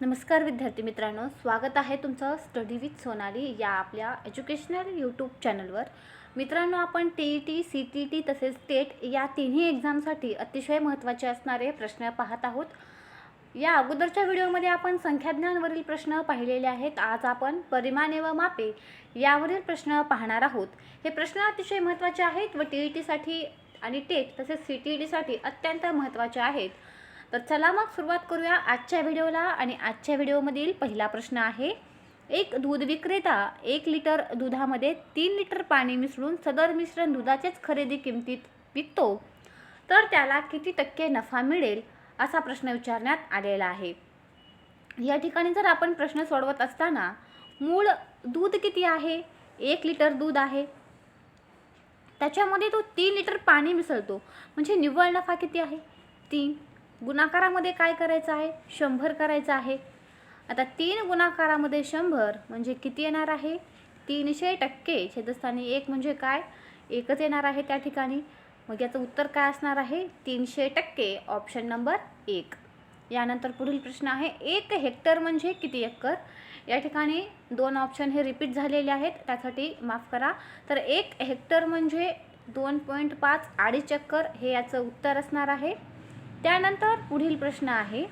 नमस्कार विद्यार्थी मित्रांनो स्वागत आहे तुमचं स्टडी विथ सोनाली या आपल्या एज्युकेशनल यूट्यूब चॅनलवर मित्रांनो आपण T E T C T T तसेच टेट या तिन्ही एक्झामसाठी अतिशय महत्त्वाचे असणारे प्रश्न पाहत आहोत. या अगोदरच्या व्हिडिओमध्ये आपण संख्याज्ञानवरील प्रश्न पाहिलेले आहेत. आज आपण परिमाणे व मापे यावरील प्रश्न पाहणार आहोत. हे प्रश्न अतिशय महत्त्वाचे आहेत व टी ई टीसाठी आणि टेट तसेच सी टी ई टीसाठी अत्यंत महत्त्वाचे आहेत. तर चला मग सुरुवात करूया आजच्या व्हिडिओला आणि आजच्या व्हिडिओमधील पहिला प्रश्न आहे एक दूध विक्रेता एक लिटर दुधामध्ये तीन लिटर पाणी मिसळून सदर मिश्रण दुधाचेच खरेदी किमतीत विकतो तर त्याला किती टक्के नफा मिळेल असा प्रश्न विचारण्यात आलेला आहे. या ठिकाणी जर आपण प्रश्न सोडवत असताना मूळ दूध किती आहे एक लिटर दूध आहे त्याच्यामध्ये तो तीन लिटर पाणी मिसळतो म्हणजे निव्वळ नफा किती आहे? तीन. गुणाकारामध्ये काय करायचं आहे? शंभर करायचं आहे. आता तीन गुणाकारामध्ये शंभर म्हणजे किती येणार आहे? तीनशे टक्के. छेदस्थानी एक म्हणजे काय? एकच येणार आहे त्या ठिकाणी. मग याचं उत्तर काय असणार आहे? तीनशे टक्के. ऑप्शन नंबर एक. यानंतर पुढील प्रश्न आहे एक हेक्टर म्हणजे किती एकर? या ठिकाणी दोन ऑप्शन हे रिपीट झालेले आहेत त्यासाठी माफ करा. तर एक हेक्टर म्हणजे दोन पॉईंट पाच अडीच एकर हे याचं उत्तर असणार आहे. त्यानंतर पुढील प्रश्न आहे.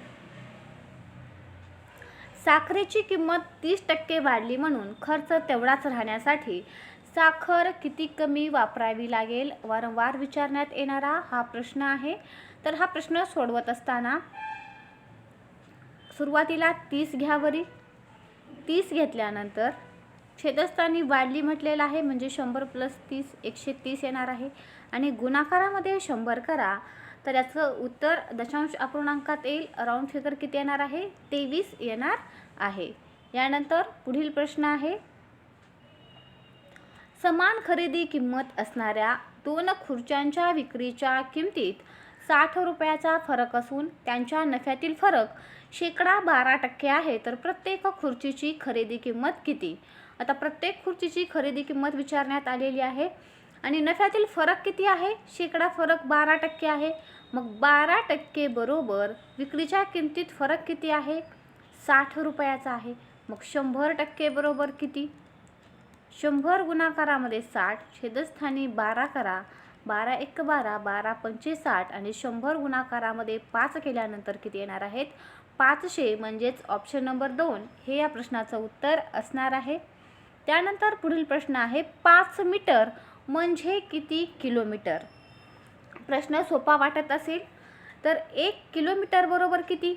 साखरेची किंमत तीस टक्के वाढली म्हणून खर्च तेवढाच राहण्यासाठी साखर किती कमी वापरावी लागेल? वारंवार विचारण्यात येणारा हा प्रश्न आहे. तर हा प्रश्न सोडवत असताना सुरुवातीला तीस घ्यावरी तीस घेतल्यानंतर छेदस्थानी वाढली म्हटलेलं आहे म्हणजे शंभर प्लस तीस एकशे तीस येणार आहे. आणि गुणाकारामध्ये शंभर करा. तर याचं उत्तर दशांश अपूर्णांकात येईल. राऊंड फिगर किती येणार आहे? तेवीस येणार आहे. यानंतर पुढील प्रश्न आहे. समान खरेदी किंमत असणाऱ्या दोन खुर्च्यांच्या विक्रीच्या किमतीत साठ रुपयाचा फरक असून त्यांच्या नफ्यातील फरक शेकडा बारा टक्के आहे. तर प्रत्येक खुर्चीची खरेदी किंमत किती? आता प्रत्येक खुर्चीची खरेदी किंमत विचारण्यात आलेली आहे. आणि नफ्यातील फरक किती आहे? शेकडा फरक बारा टक्के आहे. मग बारा टक्के बरोबर विक्रीच्या किमतीत फरक किती आहे? साठ रुपयाचा आहे. मग शंभर टक्के बरोबर किती? शंभर गुणाकारामध्ये साठ छेदस्थानी बारा करा. बारा एक बारा बारा पंचे साठ आणि शंभर गुणाकारामध्ये पाच केल्यानंतर किती येणार आहेत? पाचशे म्हणजेच ऑप्शन नंबर दोन हे या प्रश्नाचं उत्तर असणार आहे. त्यानंतर पुढील प्रश्न आहे पाच मीटर म्हणजे किती किलोमीटर? प्रश्न सोपा वाटत असेल तर एक किलोमीटर बरोबर किती?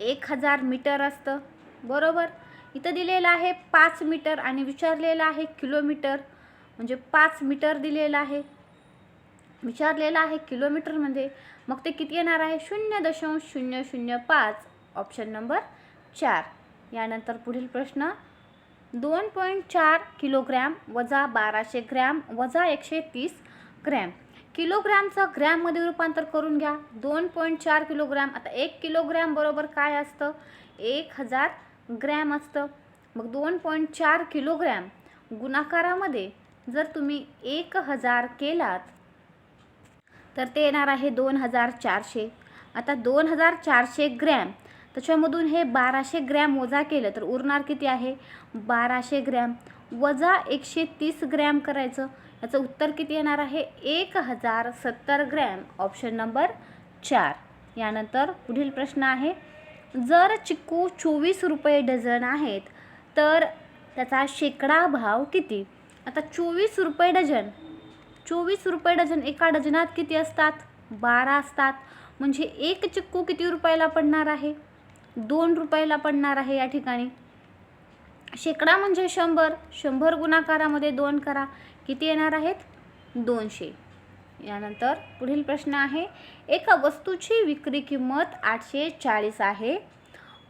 एक हजार मीटर असतं. बरोबर? इथं दिलेलं आहे पाच मीटर आणि विचारलेलं आहे किलोमीटर. म्हणजे पाच मीटर दिलेलं आहे. विचारलेलं आहे किलोमीटरमध्ये म्हणजे मग ते किती येणार आहे? शून्य दशांश शून्य शून्य पाच. ऑप्शन नंबर चार. यानंतर पुढील प्रश्न. दोन पॉईंट चार किलोग्रॅम वजा बाराशे ग्रॅम वजा एकशे तीस ग्रॅम. किलोग्रॅमचं ग्रॅममध्ये रूपांतर करून घ्या. दोन पॉईंट चार किलोग्रॅम. आता एक किलोग्रॅम बरोबर काय असतं? एक हजार ग्रॅम असतं. मग दोन पॉईंट चार किलोग्रॅम गुणाकारामध्ये जर तुम्ही एक हजार केलात तर ते येणार आहे दोन हजार चारशे. आता दोन हजार चारशे ग्रॅम त्याच्यामधून हे बाराशे ग्रॅम वजा केलं तर उरणार किती आहे? बाराशे ग्रॅम. वजा एकशे तीस ग्रॅम करायचं. याचं उत्तर किती येणार आहे? एक हजार सत्तर ग्रॅम. ऑप्शन नंबर चार. यानंतर पुढील प्रश्न आहे. जर चिक्कू चोवीस रुपये डझन आहेत तर त्याचा शेकडा भाव किती? आता चोवीस रुपये डझन. चोवीस रुपये डझन एका डझनात किती असतात? बारा असतात. म्हणजे एक चिक्कू किती रुपयाला पडणार आहे? दोन रुपयाला पडणार आहे या ठिकाणी. शेकडा म्हणजे शंभर. शंभर गुणाकारामध्ये दोन करा. किती येणार आहेत? दोनशे. यानंतर पुढील प्रश्न आहे एका वस्तूची विक्री किंमत आठशे चाळीस आहे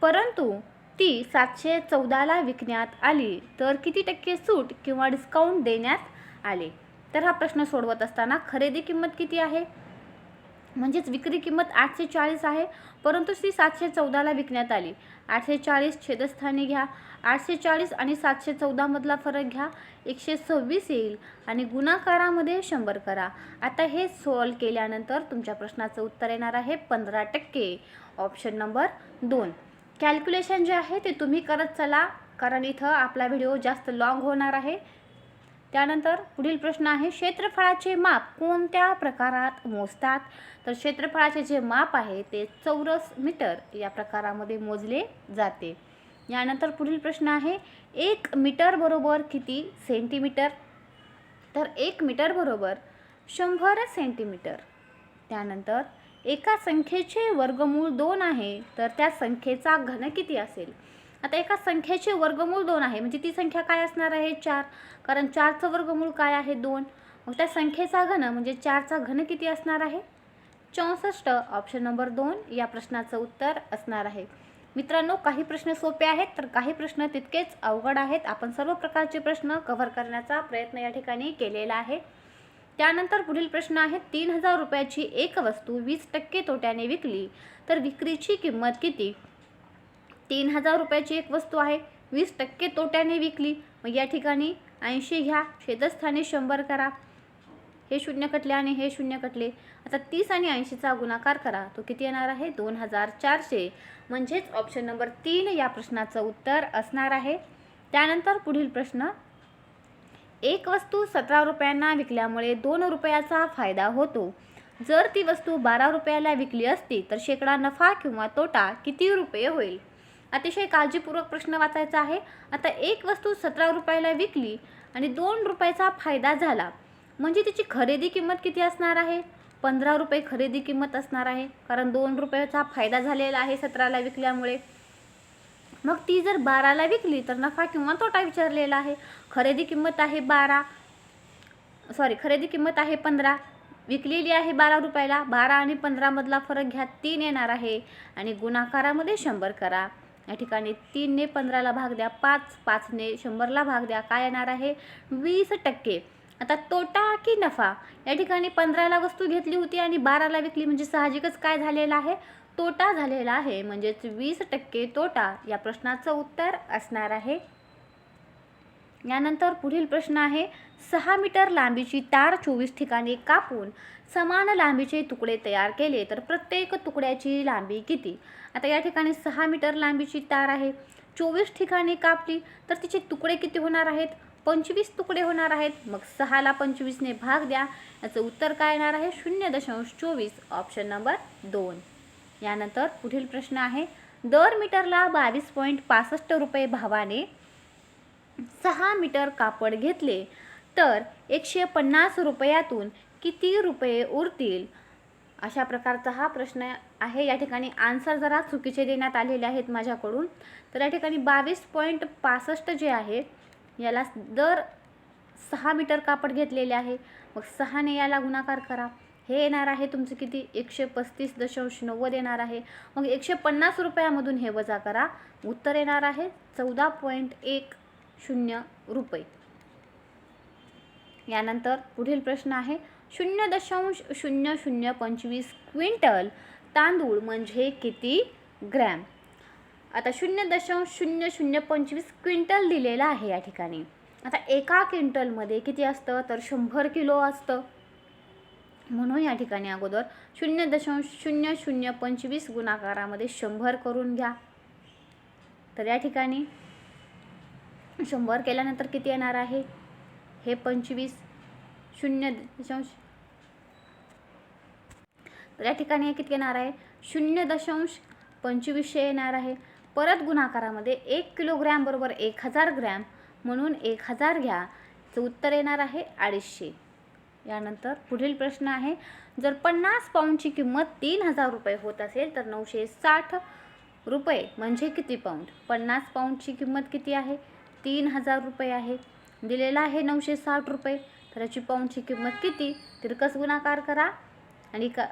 परंतु ती सातशे चौदाला विकण्यात आली तर किती टक्के सूट किंवा डिस्काउंट देण्यात आले? तर हा प्रश्न सोडवत असताना खरेदी किंमत किती आहे? म्हणजेच विक्री किंमत आठशे चाळीस आहे परंतु ती सातशे चौदाला विकण्यात आली. आठशे चाळीस छेदस्थानी घ्या. आठशे चाळीस आणि सातशे चौदामधला फरक घ्या. एकशे सव्वीस येईल आणि गुणाकारामध्ये शंभर करा. आता हे सॉल्व केल्यानंतर तुमच्या प्रश्नाचं उत्तर येणार आहे पंधरा टक्के. ऑप्शन नंबर दोन. कॅल्क्युलेशन जे आहे ते तुम्ही करत चला. कारण इथं आपला व्हिडिओ जास्त लाँग होणार आहे. त्यानंतर पुढील प्रश्न आहे क्षेत्रफळाचे माप कोणत्या प्रकारात मोजतात? तर क्षेत्रफळाचे जे माप आहे ते चौरस मीटर या प्रकारामध्ये मोजले जाते. यानंतर पुढील प्रश्न आहे एक मीटर बरोबर किती सेंटीमीटर? तर एक मीटर बरोबर शंभर सेंटीमीटर. त्यानंतर एका संख्येचे वर्गमूळ दोन आहे तर त्या संख्येचा घन किती असेल? आता एका संख्येचे वर्गमूळ दोन आहे. म्हणजे ती संख्या काय असणार आहे? चार. कारण चारचं वर्गमूळ काय आहे? दोन. मग त्या संख्येचा घन म्हणजे चारचा घन किती असणार आहे? चौसष्ट. ऑप्शन नंबर दोन या प्रश्नाचं उत्तर असणार आहे. मित्रांनो काही प्रश्न सोपे आहेत तर काही प्रश्न तितकेच अवघड आहेत. आपण सर्व प्रकारचे प्रश्न कव्हर करण्याचा प्रयत्न या ठिकाणी केलेला आहे. त्यानंतर पुढील प्रश्न आहे तीन हजार रुपयाची एक वस्तू वीस टक्के तोट्याने विकली. तर विक्रीची किंमत किती? तीन हजार रुपयाची एक वस्तू आहे. वीस टक्के तोट्याने विकली. मग या ठिकाणी ऐंशी घ्या. छेदस्थानी शंभर करा. हे शून्य कटले आणि हे शून्य कटले. आता तीस आणि ऐंशीचा गुणाकार करा. तो किती येणार आहे? दोन हजार चारशे. म्हणजेच ऑप्शन नंबर तीन या प्रश्नाचं उत्तर असणार आहे. त्यानंतर पुढील प्रश्न. एक वस्तू सतरा रुपयांना विकल्यामुळे दोन रुपयाचा फायदा होतो. जर ती वस्तू बारा रुपयाला विकली असती तर शेकडा नफा किंवा तोटा किती रुपये होईल? अतिशय काळजीपूर्वक प्रश्न वाचायचा आहे. आता एक वस्तू सतरा रुपयाला विकली आणि दोन रुपयाचा फायदा झाला. म्हणजे तिची खरेदी किंमत किती असणार आहे? पंधरा रुपये खरेदी किंमत असणार आहे. कारण दोन रुपयाचा फायदा झालेला आहे सतराला विकल्यामुळे. मग ती जर बाराला विकली तर नफा किंवा तोटा विचारलेला आहे. खरेदी किंमत आहे बारा. सॉरी खरेदी किंमत आहे पंधरा. विकलेली आहे बारा रुपयाला. बारा आणि पंधरामधला फरक घ्या. तीन येणार आहे. आणि गुणाकारामध्ये शंभर करा. या ठिकाणी तीनने पंधराला भाग द्या पाच पाचने शंभरला भाग द्या. काय येणार आहे? वीस टक्के. आता तोटा की नफा? या ठिकाणी पंधराला वस्तू घेतली होती आणि बाराला विकली म्हणजे साहजिकच काय झालेलं आहे? तोटा झालेला आहे. म्हणजेच वीस टक्के तोटा. या प्रश्नाचं उत्तर असणार आहे. यानंतर पुढील प्रश्न आहे सहा मीटर लांबीची तार चोवीस ठिकाणी कापून समान लांबीचे तुकडे तयार केले तर प्रत्येक तुकड्याची लांबी किती? आता या ठिकाणी सहा मीटर लांबीची तार आहे. चोवीस ठिकाणी कापली तर तिचे तुकडे किती होणार आहेत? पंचवीस तुकडे होणार आहेत. मग सहाला पंचवीसने भाग द्या. याचं उत्तर काय येणार आहे? शून्य दशांश चोवीस. ऑप्शन नंबर दोन. यानंतर पुढील प्रश्न आहे. दर मीटरला बावीस पॉईंट पासष्ट रुपये भावाने सहा मीटर कापड घेतले तर एकशे पन्नास रुपयातून किती रुपये उरतील? अशा प्रकारचा हा प्रश्न आहे. या ठिकाणी आन्सर जरा चुकीचे देण्यात आलेले आहेत माझ्याकडून. तर या ठिकाणी बावीस पॉईंट पासष्ट जे आहे याला दर सहा मीटर कापड घेतलेले आहे. मग सहाने याला गुणाकार करा. हे येणार आहे तुमचं किती? एकशे पस्तीस दशांश नव्वद येणार आहे. मग एकशे पन्नास रुपयामधून हे वजा करा. उत्तर येणार आहे चौदा पॉईंट एक शून्य रुपये. यानंतर पुढील प्रश्न आहे शून्य दशांश शून्य शून्य पंचवीस क्विंटल तांदूळ म्हणजे किती ग्रॅम? आता शून्य दशांश शून्य शून्य पंचवीस क्विंटल दिलेलं आहे या ठिकाणी. आता एका क्विंटलमध्ये किती असतं? तर शंभर किलो असतं. म्हणून या ठिकाणी अगोदर शून्य दशांश शून्य शून्य पंचवीस गुणाकारामध्ये शंभर करून घ्या. तर या ठिकाणी शंभर केल्यानंतर किती येणार आहे? हे पंचवीस. शून्य दशांश तर या ठिकाणी हे किती येणार आहे? शून्य दशांश पंचवीसशे येणार आहे. परत गुणाकारामध्ये एक किलोग्रॅम बरोबर एक हजार ग्रॅम म्हणून एक हजार घ्या. तर उत्तर येणार आहे अडीचशे. यानंतर पुढील प्रश्न आहे जर पन्नास पाऊंडची किंमत तीन हजार रुपये होत असेल तर नऊशे साठ रुपये म्हणजे किती पाऊंड? पन्नास पाऊंडची किंमत किती आहे? तीन हजार रुपये आहे. दिलेला आहे नऊशे साठ रुपये. तर याची पाऊंडची किंमत किती? तिरकस गुणाकार करा. आणि का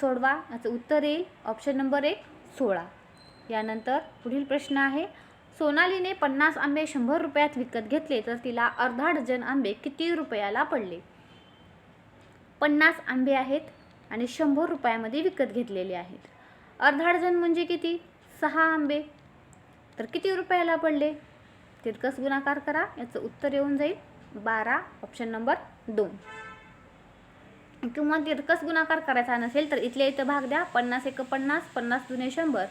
सोडवा. याचं उत्तर येईल. ऑप्शन नंबर एक सोळा. यानंतर पुढील प्रश्न आहे. सोनालीने पन्नास आंबे शंभर रुपयात विकत घेतले तर तिला अर्धा डझन आंबे किती रुपयाला पडले? पन्नास आंबे आहेत आणि शंभर रुपयामध्ये विकत घेतलेले आहेत. अर्धा डझन म्हणजे किती? सहा आंबे. तर किती रुपयाला पडले? तितकंच गुणाकार करा. याचं उत्तर येऊन जाईल. बारा. ऑप्शन नंबर दोन. किंवा तिरकस गुणाकार करायचा नसेल तर इथल्या इथं भाग द्या. पन्नास एक पन्नास पन्नास दुने शंभर.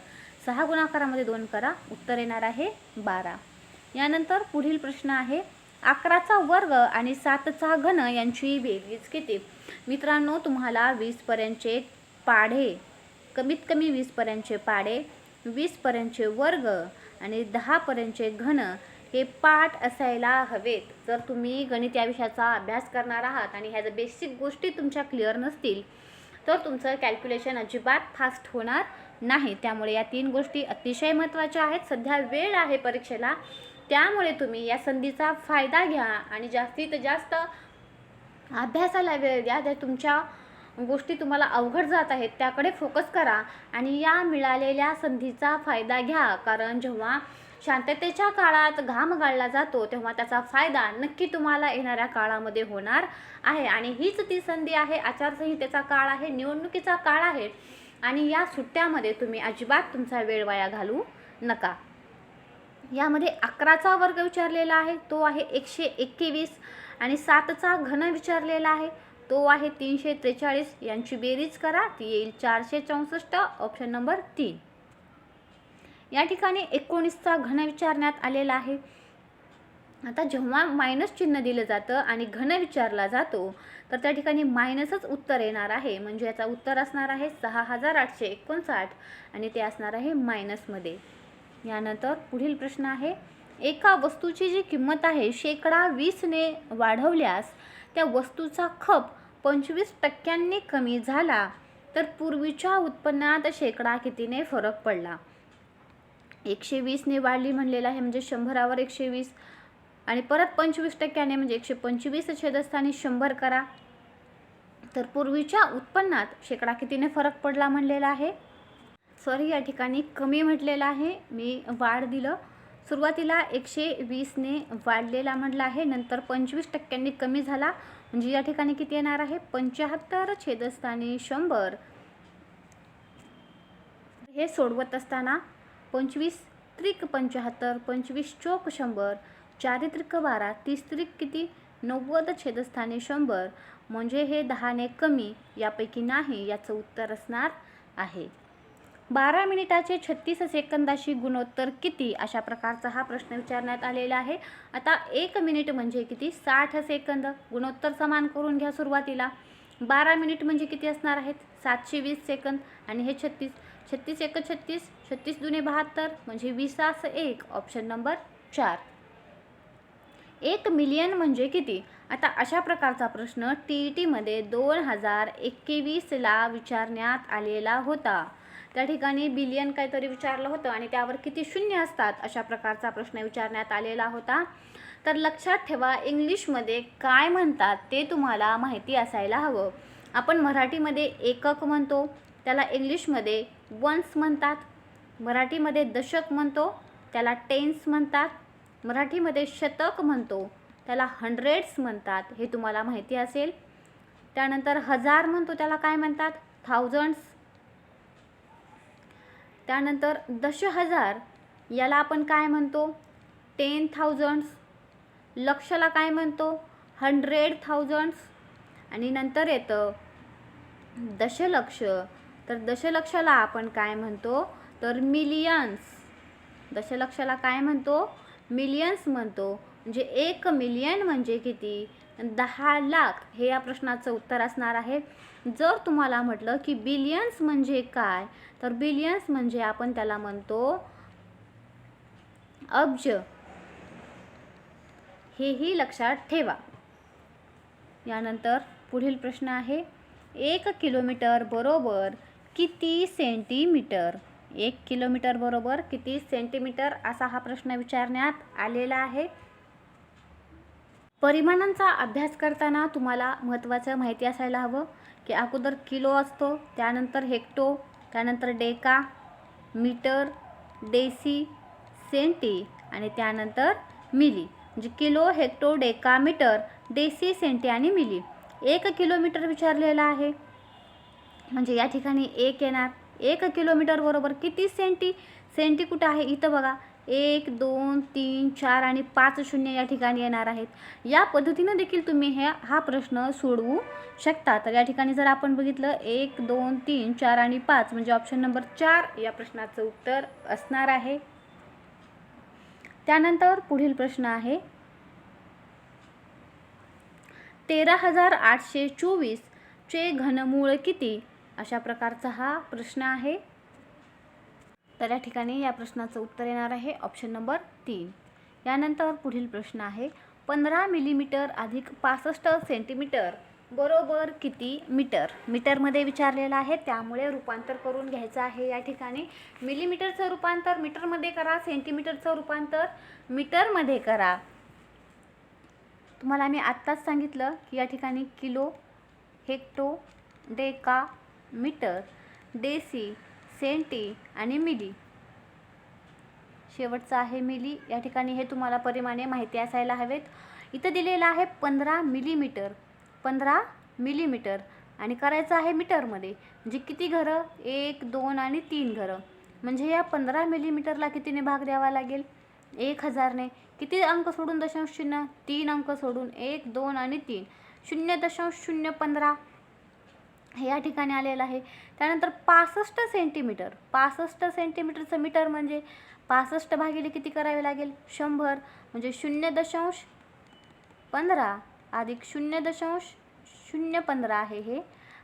सहा गुणाकारामध्ये दोन करा. उत्तर येणार आहे बारा. यानंतर पुढील प्रश्न आहे अकराचा वर्ग आणि सातचा घन यांची बेरीज किती? मित्रांनो तुम्हाला वीसपर्यंतचे पाढे कमीत कमी वीसपर्यंतचे पाढे वीसपर्यंतचे वर्ग आणि दहापर्यंतचे घन हे पाठ असायला हवेत. जर तुम्ही गणित या विषयाचा अभ्यास करणार आहात आणि ह्या जर बेसिक गोष्टी तुमच्या क्लिअर नसतील तर तुमचं कॅल्क्युलेशन अजिबात फास्ट होणार नाही. त्यामुळे या तीन गोष्टी अतिशय महत्त्वाच्या आहेत. सध्या वेळ आहे परीक्षेला. त्यामुळे तुम्ही या संधीचा फायदा घ्या आणि जास्तीत जास्त अभ्यासाला वेळ द्या. त्या तुमच्या गोष्टी तुम्हाला अवघड जात आहेत त्याकडे फोकस करा आणि या मिळालेल्या संधीचा फायदा घ्या. कारण जेव्हा शांततेच्या काळात घाम गाळला जातो तेव्हा त्याचा फायदा नक्की तुम्हाला येणाऱ्या काळामध्ये होणार आहे. आणि हीच ती संधी आहे आचारसंहितेचा काळ आहे निवडणुकीचा काळ आहे. आणि या सुट्ट्यामध्ये तुम्ही अजिबात तुमचा वेळ वाया घालू नका. यामध्ये अकराचा वर्ग विचारलेला आहे तो आहे एकशे एकवीस. आणि सातचा घन विचारलेला आहे तो आहे तीनशे त्रेचाळीस. यांची बेरीज करा ती येईल चारशे चौसष्ट. ऑप्शन नंबर तीन. या ठिकाणी एकोणीसचा घन विचारण्यात आलेला आहे. आता जेव्हा मायनस चिन्ह दिलं जातं आणि घन विचारला जातो तर त्या ठिकाणी मायनसच उत्तर येणार आहे. म्हणजे याचा उत्तर असणार आहे सहा हजार आठशे एकोणसाठ आणि ते असणार आहे मायनसमध्ये यानंतर पुढील प्रश्न आहे एका वस्तूची जी किंमत आहे शेकडा वीसने वाढवल्यास त्या वस्तूचा खप पंचवीस टक्क्यांनी कमी झाला तर पूर्वीच्या उत्पन्नात शेकडा कितीने फरक पडला? एकशे वीसने वाढली म्हणलेलं आहे म्हणजे शंभरावर एकशे वीस. आणि परत पंचवीस टक्क्याने म्हणजे एकशे पंचवीस छेदस्थानी शंभर करा. तर पूर्वीच्या उत्पन्नात शेकडा कितीने फरक पडला म्हणलेला आहे? सॉरी या ठिकाणी कमी म्हटलेलं आहे. मी वाढ दिलं. सुरुवातीला एकशे वीसने वाढलेला म्हटलं आहे नंतर पंचवीस टक्क्यांनी कमी झाला. म्हणजे या ठिकाणी किती येणार आहे? पंच्याहत्तर छेदस्थानी शंभर. हे सोडवत असताना पंचवीस त्रिक पंच्याहत्तर पंचवीस चोक शंभर चारित्रिक बारा तीस त्रिक किती? नव्वद छेदस्थानी शंभर. म्हणजे हे दहाने कमी यापैकी नाही याचं उत्तर असणार आहे. बारा मिनिटाचे छत्तीस सेकंदाशी गुणोत्तर किती? अशा प्रकारचा हा प्रश्न विचारण्यात आलेला आहे. आता एक मिनिट म्हणजे किती? साठ सेकंद. गुणोत्तर समान करून घ्या सुरुवातीला. बारा मिनिट म्हणजे किती असणार आहेत? सातशे वीस सेकंद. आणि हे छत्तीस छत्तीस एक छत्तीस छत्तीस दुने बहात्तर म्हणजे विसास एक ऑप्शन नंबर चार. एक मिलियन म्हणजे किती? आता अशा प्रकारचा प्रश्न टी ई टीमध्ये दोन हजार एकवीसला विचारण्यात आलेला होता. त्या ठिकाणी बिलियन काहीतरी विचारलं होतं आणि त्यावर किती शून्य असतात अशा प्रकारचा प्रश्न विचारण्यात आलेला होता. तर लक्षात ठेवा इंग्लिशमध्ये काय म्हणतात ते तुम्हाला माहिती असायला हवं. आपण मराठीमध्ये एकक म्हणतो त्याला इंग्लिशमध्ये वन्स म्हणतात. मराठीमध्ये दशक म्हणतो त्याला टेन्स म्हणतात. मराठीमध्ये शतक म्हणतो त्याला हंड्रेड्स म्हणतात. हे तुम्हाला माहिती असेल. त्यानंतर हजार म्हणतो त्याला काय म्हणतात? थाउजंड्स. त्यानंतर दश हजार याला आपण काय म्हणतो? Ten thousands. लक्षला काय म्हणतो? Hundred thousands. आणि नंतर येतं दशलक्ष. तर दशलक्षाला आपण काय म्हणतो? तर मिलियन्स दशलक्षाला काय म्हणतो? मिलियन्स म्हणतो. म्हणजे एक मिलियन म्हणजे किती? दहा लाख. हे या प्रश्नाचं उत्तर असणार आहे. जर तुम्हाला म्हटलं की बिलियन्स म्हणजे काय तर बिलियन्स म्हणजे आपण त्याला म्हणतो अब्ज. हेही लक्षात ठेवा. यानंतर पुढील प्रश्न आहे. एक किलोमीटर बरोबर किती सेंटीमीटर एक किलोमीटर बरोबर किती सेंटीमीटर असा हा प्रश्न विचारण्यात आलेला आहे. परिमाणांचा अभ्यास करताना तुम्हाला महत्त्वाचं माहिती असायला हवं की अगोदर किलो असतो त्यानंतर हेक्टो त्यानंतर डेका मीटर डेसी सेंटी आणि त्यानंतर मिली. म्हणजे kilo hecto deca metre deci centi आणि मिली. एक किलोमीटर विचारलेला आहे. म्हणजे या ठिकाणी एक येणार. एक किलोमीटर बरोबर किती सेंटी सेंटी कुठं आहे इथं बघा. एक दोन तीन चार आणि पाच शून्य या ठिकाणी येणार आहेत. या पद्धतीनं देखील तुम्ही हे हा प्रश्न सोडवू शकता तर या ठिकाणी जर आपण बघितलं एक दोन तीन चार आणि पाच म्हणजे ऑप्शन नंबर चार या प्रश्नाचं उत्तर असणार आहे. त्यानंतर पुढील प्रश्न आहे. तेरा हजार आठशे चोवीसचे घनमूळ किती? अशा प्रकारचा हा प्रश्न आहे. तर या ठिकाणी या प्रश्नाचं उत्तर येणार आहे. ऑप्शन नंबर तीन. यानंतर पुढील प्रश्न आहे. पंधरा मिलीमीटर अधिक पासष्ट सेंटीमीटर बरोबर किती मीटर? मीटरमध्ये विचारलेलं आहे. त्यामुळे रूपांतर करून घ्यायचं आहे. या ठिकाणी मिलीमीटरचं रूपांतर मीटरमध्ये करा. सेंटीमीटरचं रूपांतर मीटरमध्ये करा. तुम्हाला मी आत्ताच सांगितलं की या ठिकाणी kilo hecto deca metre deci centi आणि मिली. शेवटचं आहे मिली. या ठिकाणी हे तुम्हाला परिमाणे माहिती असायला हवेत. इथं दिलेलं आहे पंधरा मिलीमीटर. पंधरा मिलीमीटर. आणि करायचं आहे मीटरमध्ये. म्हणजे किती घरं? एक दोन आणि तीन घरं. म्हणजे या पंधरा मिलीमीटरला कितीने भाग द्यावा लागेल? एक हजारने. किती अंक सोडून दशांश शून्य तीन अंक सोडून एक दोन आणि तीन. शून्य दशांश शून्य पंधरा. या ठिकाणी आलेलं आहे. त्यानंतर पासष्ट सेंटीमीटर पासष्ट सेंटीमीटरचं मीटर म्हणजे पासष्ट भागिले किती करावे लागेल? शंभर म्हणजे शून्य दशांश पंधरा अधिक शून्य दशांश शून्य पंधरा आहे हे.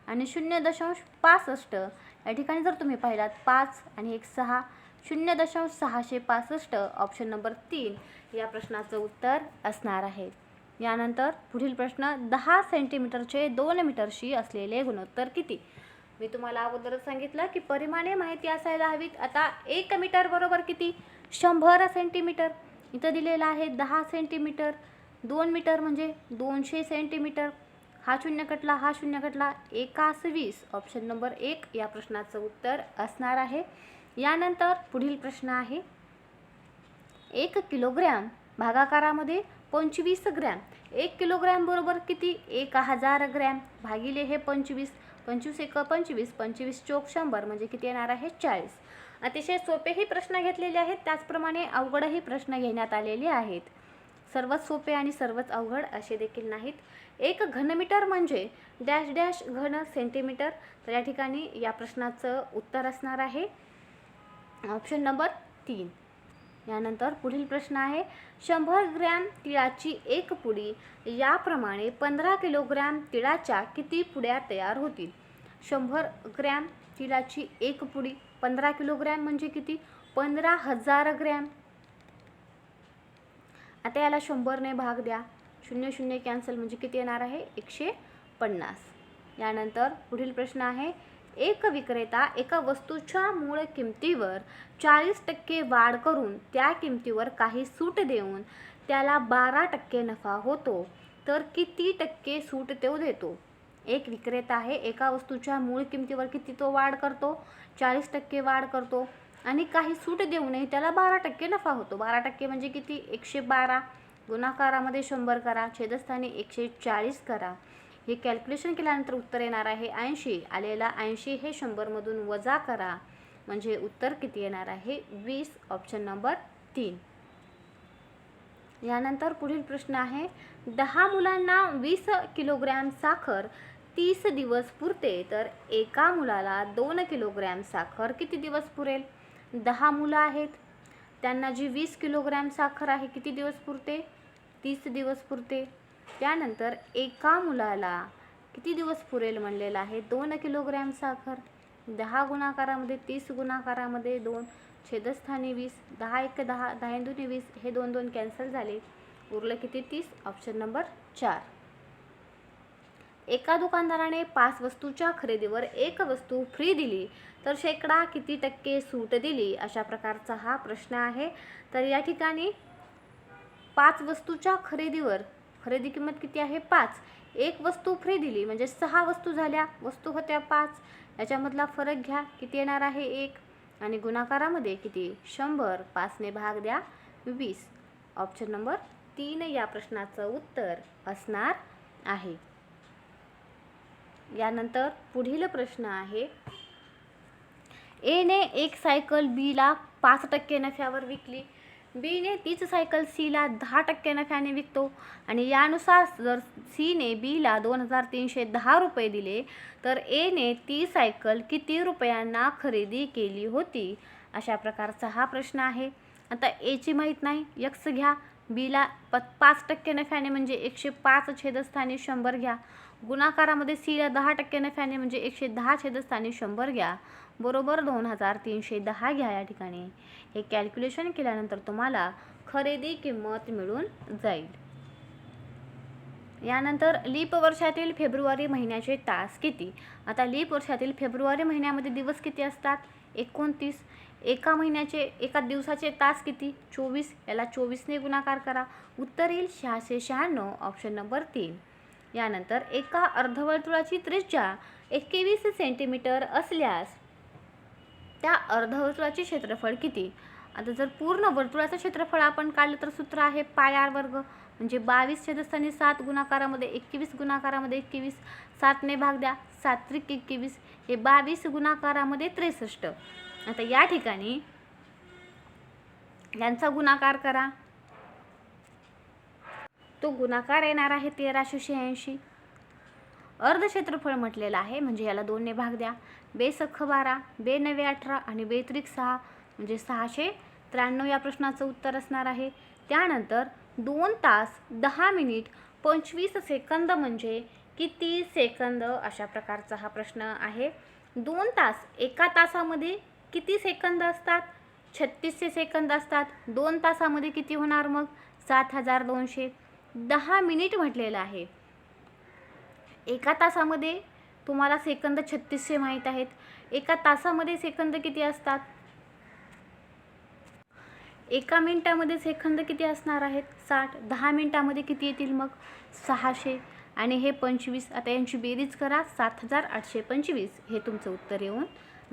आणि शून्य दशांश पासष्ट या ठिकाणी जर तुम्ही पाहिलात पाच आणि एक सहा शून्य दशांश सहाशे पासष्ट ऑप्शन नंबर तीन या प्रश्नाचं उत्तर असणार आहे. यानंतर पुढील प्रश्न दहा सेंटीमीटरचे दोन मीटरशी असलेले गुणोत्तर किती? मी तुम्हाला अगोदरच सांगितलं की परिमाणे माहिती असायला हवीत. आता एक मीटर बरोबर किती? शंभर सेंटीमीटर इथं दिलेलं आहे दहा सेंटीमीटर दोन मीटर म्हणजे दोनशे सेंटीमीटर हा शून्य कटला हा शून्य कटला एकास वीस. ऑप्शन नंबर एक या प्रश्नाचं उत्तर असणार आहे. यानंतर पुढील प्रश्न आहे. एक किलोग्रॅम भागाकारामध्ये पंचवीस ग्रॅम. एक किलोग्रॅम बरोबर किती? एक हजार ग्रॅम. भागिले हे पंचवीस. पंचवीस एक पंचवीस. पंचवीस चोक शंभर म्हणजे किती येणार आहे? चाळीस. अतिशय सोपेही प्रश्न घेतलेले आहेत. त्याचप्रमाणे अवघडही प्रश्न घेण्यात आलेले आहेत. सर्वात सोपे आणि सर्वच अवघड असे देखील नाहीत. एक घनमीटर म्हणजे डॅश डॅश घन सेंटीमीटर. तर या ठिकाणी या प्रश्नाचं उत्तर असणार आहे. ऑप्शन नंबर तीन. यानंतर पुढील प्रश्न आहे शंभर ग्रॅम तिळाची एक पुडी याप्रमाणे पंधरा किलोग्रॅम तिळाच्या किती पुड्या तयार होतील? शंभर ग्रॅम तिळाची एक पुडी पंधरा किलोग्रॅम म्हणजे किती? पंधरा हजार ग्रॅम. आता याला शंभरने भाग द्या. शून्य शून्य कॅन्सल म्हणजे किती येणार आहे? एकशे पन्नास. यानंतर पुढील प्रश्न आहे एक विक्रेता एका वस्तूच्या मूळ किमतीवर चाळीस टक्के वाढ करून त्या किमतीवर काही सूट देऊन त्याला बारा टक्के नफा होतो तर किती टक्के सूट तो देतो? एक विक्रेता आहे एका वस्तूच्या मूळ किमतीवर किती तो वाढ करतो? चाळीस टक्के वाढ करतो. आणि काही सूट देऊनही त्याला बारा टक्के नफा होतो. बारा टक्के म्हणजे किती? एकशे बारा. गुणाकारामध्ये शंभर करा छेदस्थानी एकशे चाळीस करा. हे कॅल्क्युलेशन केल्यानंतर उत्तर येणार आहे ऐंशी. आलेला ऐंशी हे शंभरमधून वजा करा. म्हणजे उत्तर किती येणार आहे? वीस ऑप्शन नंबर तीन. यानंतर पुढील प्रश्न आहे दहा मुलांना वीस किलोग्रॅम साखर तीस दिवस पुरते तर एका मुलाला दोन किलोग्रॅम साखर किती दिवस पुरेल? दहा मुलं आहेत. त्यांना जी वीस किलोग्रॅम साखर आहे किती दिवस पुरते? तीस दिवस पुरते. त्यानंतर एका मुलाला किती दिवस पुरेल म्हणलेलं आहे? दोन किलोग्रॅम साखर दहा गुणाकारामध्ये तीस गुणाकारामध्ये दोन छेदस्थानी वीस दहा एक दहा दहा दुनी वीस हे दोन दोन कॅन्सल झाले. उरलं किती? तीस. ऑप्शन नंबर चार. एका दुकानदाराने पाच वस्तूच्या खरेदीवर एक वस्तू फ्री दिली तर शेकडा किती टक्के सूट दिली? अशा प्रकारचा हा प्रश्न आहे. तर या ठिकाणी पाच वस्तूच्या खरेदीवर खरेदी किंमत किती आहे? पाच. एक वस्तू फ्री दिली म्हणजे सहा वस्तू झाल्या. वस्तू होत्या पाच. याच्यामधला फरक घ्या. किती येणार आहे? एक. आणि गुणाकारामध्ये किती? शंभर. पाचने भाग द्या. वीस. ऑप्शन नंबर तीन या प्रश्नाचं उत्तर असणार आहे. यानंतर पुढील प्रश्न आहे. एने एक सायकल बीला पाच टक्के नफ्यावर विकली. बीने तीच सायकल सीला दहा टक्के नफ्याने विकतो. आणि यानुसार जर सीने बीला दोन हजार तीनशे दहा रुपये दिले तर एने ती सायकल किती रुपयांना खरेदी केली होती? अशा प्रकारचा हा प्रश्न आहे. आता एची माहीत नाही. यक्स घ्या. बीला प पाच टक्के नफ्याने म्हणजे एकशे पाच छेदस्थानी शंभर घ्या. गुणाकारामध्ये सीला दहा टक्के नफ्याने म्हणजे एकशे दहा छेदस्थानी शंभर घ्या. बरोबर दोन हजार तीनशे दहा घ्या या ठिकाणी. हे कॅल्क्युलेशन केल्यानंतर तुम्हाला खरेदी किंमत मिळून जाईल. यानंतर लीप वर्षातील फेब्रुवारी महिन्याचे तास किती? आता लीप वर्षातील फेब्रुवारी महिन्यामध्ये दिवस किती असतात? एकोणतीस. एका महिन्याचे एका दिवसाचे तास किती? चोवीस. याला चोवीसने गुणाकार करा. उत्तर येईल शहाशे शहाण्णव. ऑप्शन नंबर तीन. यानंतर एका अर्धवर्तुळाची त्रिज्या एकवीस सेंटीमीटर असल्यास त्या अर्धवर्तुळाचे क्षेत्रफळ किती? आता जर पूर्ण वर्तुळाचं क्षेत्रफळ आपण काढलं तर सूत्र आहे पाय आर वर्ग. म्हणजे बावीस छेदस्थानी सात गुणाकारामध्ये एकवीस गुणाकारामध्ये एकवीस. सातने भाग द्या. सात्विक एकवीस. हे बावीस गुणाकारामध्ये त्रेसष्ट. आता या ठिकाणी यांचा गुणाकार करा. तो गुणाकार येणार आहे तेराशे शहाऐंशी अर्धक्षेत्रफळ म्हटलेलं आहे म्हणजे याला दोनने भाग द्या. बेसख्ख बारा बे नवे अठरा आणि बे त्रिक सहा म्हणजे सहाशे त्र्याण्णव या प्रश्नाचं उत्तर असणार आहे. त्यानंतर दोन तास दहा मिनिट पंचवीस सेकंद म्हणजे किती सेकंद अशा प्रकारचा हा प्रश्न आहे. दोन तास एका तासामध्ये किती सेकंद असतात? छत्तीसशे सेकंद असतात. दोन तासामध्ये किती होणार मग? सात हजार दोनशे. दहा मिनिट म्हटलेलं आहे. एका तासामध्ये तुम्हाला सेकंद छत्तीसशे माहीत आहेत. एका तासामध्ये सेकंद किती असतात? एका मिनिटामध्ये सेकंद किती असणार आहेत? साठ. दहा मिनिटामध्ये किती येतील मग? सहाशे. आणि हे पंचवीस. आता यांची बेरीज करा. सात हजार आठशे पंचवीस. हे तुमचं उत्तर येऊन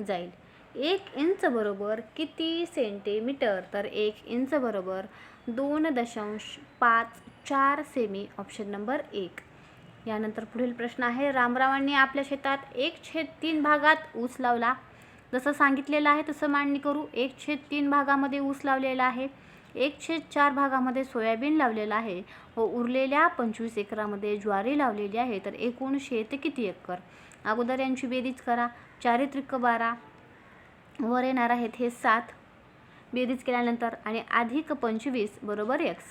जाईल. एक इंच बरोबर किती सेंटीमीटर? तर एक इंच बरोबर दोन दशांश पाच चार सेमी ऑप्शन नंबर एक. यानंतर पुढील प्रश्न आहे रामरावांनी आपल्या शेतात एक छेद तीन भागात ऊस लावला. जसं सांगितलेलं आहे तसं मांडणी करू. एक छेद तीन भागामध्ये ऊस लावलेला आहे. एक छेद चार भागामध्ये सोयाबीन लावलेलं आहे व उरलेल्या पंचवीस एकरामध्ये ज्वारी लावलेली आहे. तर एकूण शेत किती एकर? अगोदर यांची बेरीज करा. चारित्रिक बारा वर येणार आहेत हे सात. बेरीज केल्यानंतर आणि अधिक पंचवीस बरोबर एक्स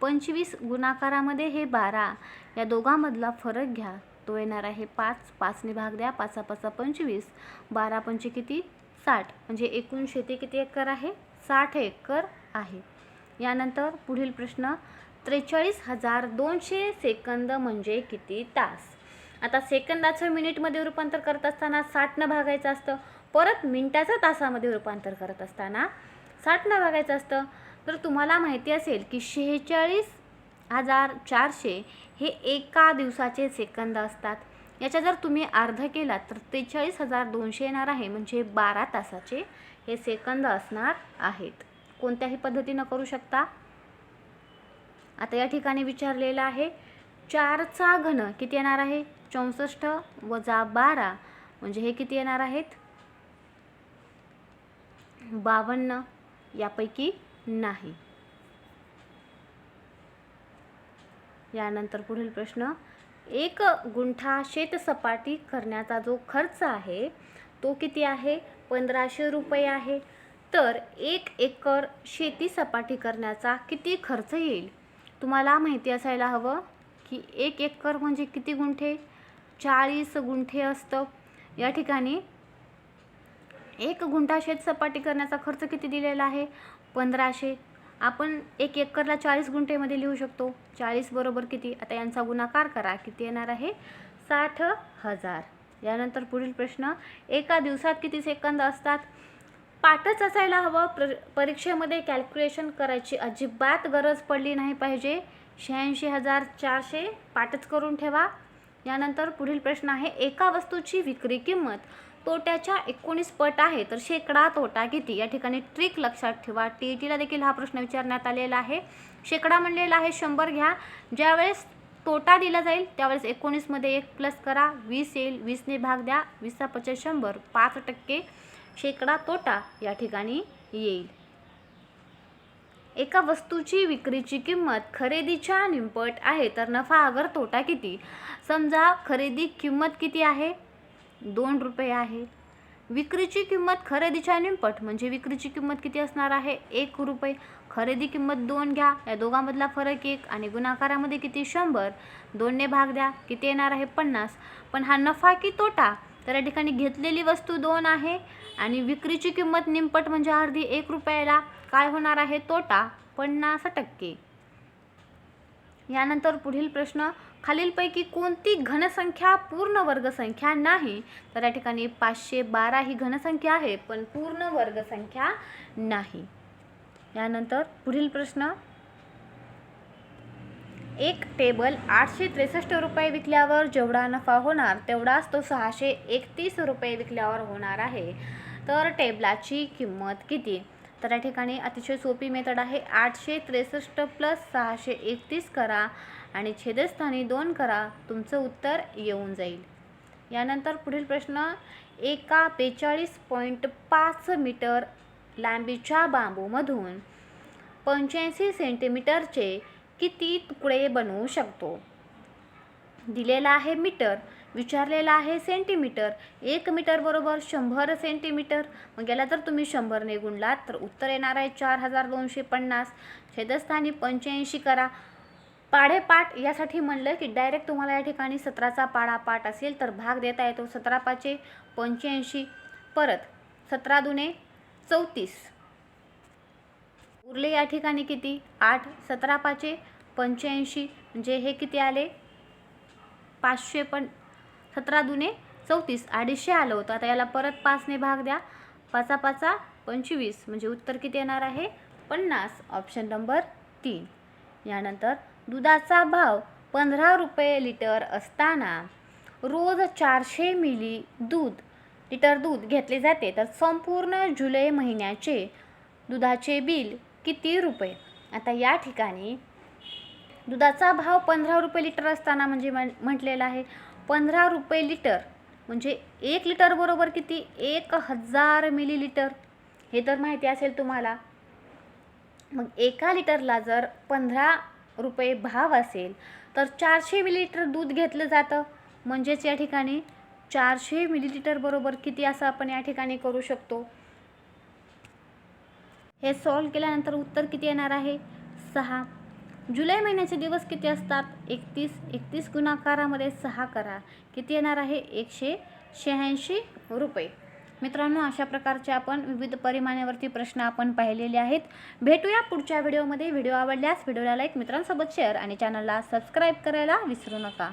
पंचवीस गुणाकारामध्ये हे बारा. या दोघांमधला फरक घ्या. तो येणार आहे पाच. पाचने भाग द्या. पाचा पाचा पंचवीस. बारा पंचे किती? साठ. म्हणजे एकूण शेती किती एकर आहे? साठ एकर आहे. यानंतर पुढील प्रश्न. त्रेचाळीस हजार दोनशे सेकंद म्हणजे किती तास? आता सेकंदाचं मिनिटमध्ये रूपांतर करत असताना साठनं भागायचं असतं. परत मिनटाचं तासामध्ये रूपांतर करत असताना साठनं भागायचं असतं. तर तुम्हाला माहिती असेल की शेहेचाळीस हजार चारशे हे एका दिवसाचे सेकंद असतात. याच्या जर तुम्ही अर्ध केलात तर त्रेचाळीस हजार दोनशे येणार आहे. म्हणजे बारा तासाचे हे सेकंद असणार आहेत. कोणत्याही पद्धतीनं करू शकता. आता या ठिकाणी विचारलेलं आहे चारचा घन किती येणार आहे? चौसष्ट वजा बारा म्हणजे हे किती येणार आहेत? बावन्न यापैकी नाही. यानंतर पुढील प्रश्न एक गुंठा शेतसपाटी करण्याचा जो खर्च आहे तो किती आहे? पंधराशे रुपये आहे. तर एक एकर शेती सपाटी करण्याचा किती खर्च येईल? तुम्हाला माहिती असायला हवं की एक एकर म्हणजे किती गुंठे? चाळीस गुंठे असतं. या ठिकाणी एक गुंठा शेतसपाटी करण्याचा खर्च किती दिलेला आहे? पंधराशे. आपण एक एकरला चाळीस गुंठेमध्ये लिहू शकतो. चाळीस बरोबर किती? आता यांचा गुणाकार करा. किती येणार आहे? साठ हजार. यानंतर पुढील प्रश्न एका दिवसात किती सेकंद असतात? पाठच असायला हवं. प्र परीक्षेमध्ये कॅल्क्युलेशन करायची अजिबात गरज पडली नाही पाहिजे. शहाऐंशी हजार चारशे पाठच करून ठेवा. यानंतर पुढील प्रश्न आहे एका वस्तूची विक्री किंमत तोट्याच्या एकोणीस पट आहे तर शेकडा तोटा किती? या ठिकाणी ट्रिक लक्षात ठेवा. टी ई टीला देखील हा प्रश्न विचारण्यात आलेला आहे. शेकडा म्हणलेला आहे शंभर घ्या. ज्यावेळेस तोटा दिला जाईल त्यावेळेस एकोणीसमध्ये एक प्लस करा. वीस येईल वीसने भाग द्या. वीसचा पचास शंभर पाच टक्के शेकडा तोटा या ठिकाणी येईल. एका वस्तूची विक्रीची किंमत खरेदीच्या निंपट आहे तर नफा अगर तोटा किती? समजा खरेदी किंमत किती आहे? दोन रुपये आहे. विक्रीची किंमत खरेदीच्या निंपट म्हणजे विक्रीची किंमत किती असणार आहे? एक रुपये. खरेदी किंमत दोन घ्या. या दोघांमधला फरक एक आणि गुणाकारामध्ये किती? शंभर. दोनने भाग द्या. किती येणार आहे? पन्नास. पण हा नफा की तोटा? तर या ठिकाणी घेतलेली वस्तू दोन आहे. आणि विक्रीची किंमत निंपट म्हणजे अर्धी एक रुपयाला काय होणार आहे? तोटा पन्नास टक्के. यानंतर पुढील प्रश्न खालीलपैकी कोणती घनसंख्या पूर्ण वर्गसंख्या नाही? तर या ठिकाणी पाचशे बारा ही घनसंख्या आहे पण पूर्ण वर्गसंख्या नाही. यानंतर पुढील प्रश्न एक टेबल आठशे त्रेसष्ट रुपये विकल्यावर जेवढा नफा होणार तेवढाच तो सहाशे एकतीस रुपये विकल्यावर होणार आहे. तर टेबलाची किंमत किती? तर या ठिकाणी अतिशय सोपी मेथड आहे. आठशे त्रेसष्ट प्लस सहाशे एकतीस करा आणि छेदस्थानी दोन करा. तुमचं उत्तर येऊन जाईल. यानंतर पुढील प्रश्न एका बेचाळीस पॉईंट पाच मीटर लांबीच्या बांबूमधून पंच्याऐंशी सेंटीमीटरचे किती तुकडे बनवू शकतो? दिलेला आहे मीटर. विचारलेला आहे सेंटीमीटर. एक मीटर बरोबर शंभर सेंटीमीटर. मग याला जर तुम्ही शंभरने गुणलात तर उत्तर येणार आहे चार हजार दोनशे पन्नास. छेदस्थानी पंच्याऐंशी करा. पाढेपाठ यासाठी म्हणलं की डायरेक्ट तुम्हाला या ठिकाणी सतराचा पाढा पाठ असेल तर भाग देता येतो सतरा पाचे पंच्याऐंशी. परत सतरा दुने चौतीस. उरले या ठिकाणी किती? आठ. सतरा पाचे पंच्याऐंशी. म्हणजे हे किती आले? पाचशे पण सतरा दुने चौतीस अडीचशे आलं होतं. आता याला परत पाचने भाग द्या. पाचा पाचा पंचवीस म्हणजे उत्तर किती येणार आहे? पन्नास. ऑप्शन नंबर तीन. यानंतर दुधाचा भाव पंधरा रुपये लिटर असताना रोज चारशे मिली दूध लिटर दूध घेतले जाते. तर संपूर्ण जुलै महिन्याचे दुधाचे बिल किती रुपये? आता या ठिकाणी दुधाचा भाव पंधरा रुपये लिटर असताना म्हणजे म्हटलेला आहे. पंधरा रुपये लिटर म्हणजे एक लिटर बरोबर किती? एक हजार मिलीलिटर हे तर माहिती असेल तुम्हाला. मग एका लिटरला जर पंधरा रुपये भाव असेल तर चारशे मिलीलिटर दूध घेतलं जातं. म्हणजेच या ठिकाणी चारशे मिलीलिटर बरोबर किती असं आपण या ठिकाणी करू शकतो? हे सॉल्व केल्यानंतर उत्तर किती येणार आहे? सहा. जुलै महिन्याचे दिवस किती असतात? एकतीस. एकतीस गुणाकारामध्ये सहा करा. किती येणार आहे? एकशे शहाऐंशी रुपये. मित्रांनो अशा प्रकारचे आपण विविध परिमाणावरती प्रश्न आपण पाहिलेले आहेत. भेटूया पुढच्या व्हिडिओमध्ये. व्हिडिओ आवडल्यास व्हिडिओला लाईक मित्रांसोबत शेअर आणि चॅनलला सबस्क्राईब करायला विसरू नका.